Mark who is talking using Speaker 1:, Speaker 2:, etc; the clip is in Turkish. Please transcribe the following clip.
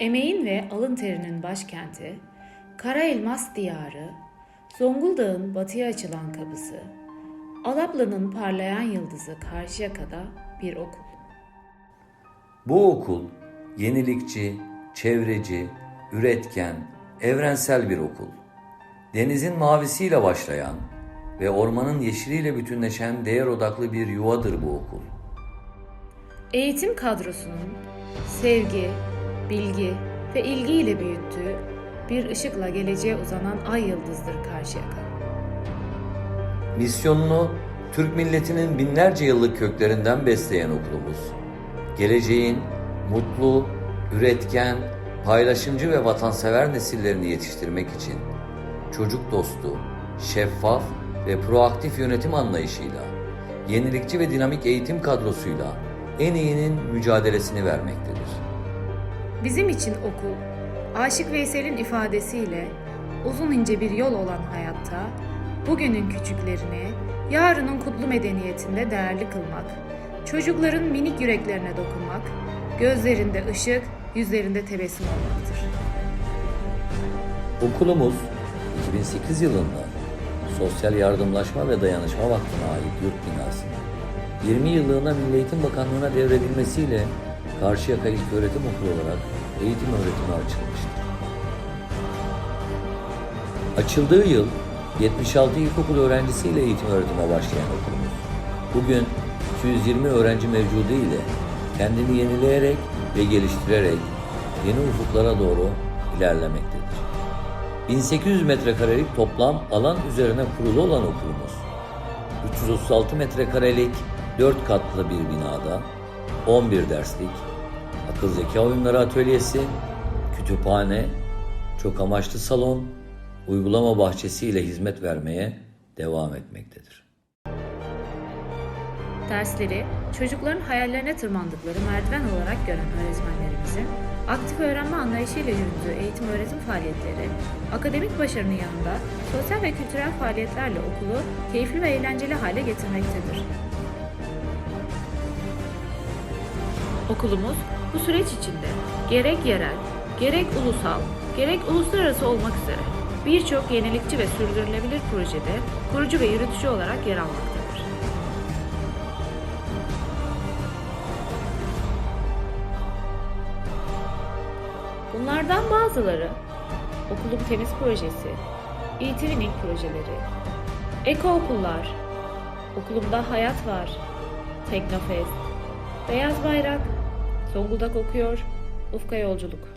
Speaker 1: Emeğin ve alın terinin başkenti, Kara Elmas Diyarı, Zonguldak'ın batıya açılan kapısı, Alaplı'nın parlayan yıldızı Karşıyaka'da bir okul.
Speaker 2: Bu okul yenilikçi, çevreci, üretken, evrensel bir okul. Denizin mavisiyle başlayan ve ormanın yeşiliyle bütünleşen değer odaklı bir yuvadır bu okul.
Speaker 1: Eğitim kadrosunun sevgi, bilgi ve ilgiyle büyüttüğü bir ışıkla geleceğe uzanan ay yıldızdır Karşıyaka.
Speaker 2: Misyonunu Türk milletinin binlerce yıllık köklerinden besleyen okulumuz, geleceğin mutlu, üretken, paylaşımcı ve vatansever nesillerini yetiştirmek için çocuk dostu, şeffaf ve proaktif yönetim anlayışıyla, yenilikçi ve dinamik eğitim kadrosuyla en iyinin mücadelesini vermektedir.
Speaker 1: Bizim için okul, Aşık Veysel'in ifadesiyle uzun ince bir yol olan hayatta, bugünün küçüklerini, yarının kutlu medeniyetinde değerli kılmak, çocukların minik yüreklerine dokunmak, gözlerinde ışık, yüzlerinde tebessüm olmaktır.
Speaker 2: Okulumuz 2008 yılında Sosyal Yardımlaşma ve Dayanışma Vakfı'na ait yurt binasını 20 yıllığına Milli Eğitim Bakanlığı'na devredilmesiyle Karşıyaka İlköğretim Okulu olarak eğitim öğretimi açılmıştır. Açıldığı yıl 76 ilkokul öğrencisiyle eğitim öğretime başlayan okulumuz. Bugün 220 öğrenci mevcudu ile kendini yenileyerek ve geliştirerek yeni ufuklara doğru ilerlemektedir. 1800 metrekarelik toplam alan üzerine kurulu olan okulumuz, 336 metrekarelik 4 katlı bir binada 11 derslik, akıl zeka oyunları atölyesi, kütüphane, çok amaçlı salon, uygulama bahçesi ile hizmet vermeye devam etmektedir.
Speaker 1: Dersleri çocukların hayallerine tırmandıkları merdiven olarak gören öğretmenlerimizin aktif öğrenme anlayışıyla yürüttüğü eğitim öğretim faaliyetleri, akademik başarının yanında sosyal ve kültürel faaliyetlerle okulu keyifli ve eğlenceli hale getirmektedir. Okulumuz bu süreç içinde gerek yerel, gerek ulusal, gerek uluslararası olmak üzere birçok yenilikçi ve sürdürülebilir projede kurucu ve yürütücü olarak yer almaktadır. Bunlardan bazıları Okulum Temiz Projesi, e-Twinning projeleri, Eko Okullar, Okulumda Hayat Var, Teknofest, Beyaz Bayrak, Zonguldak Okuyor, Ufka Yolculuk.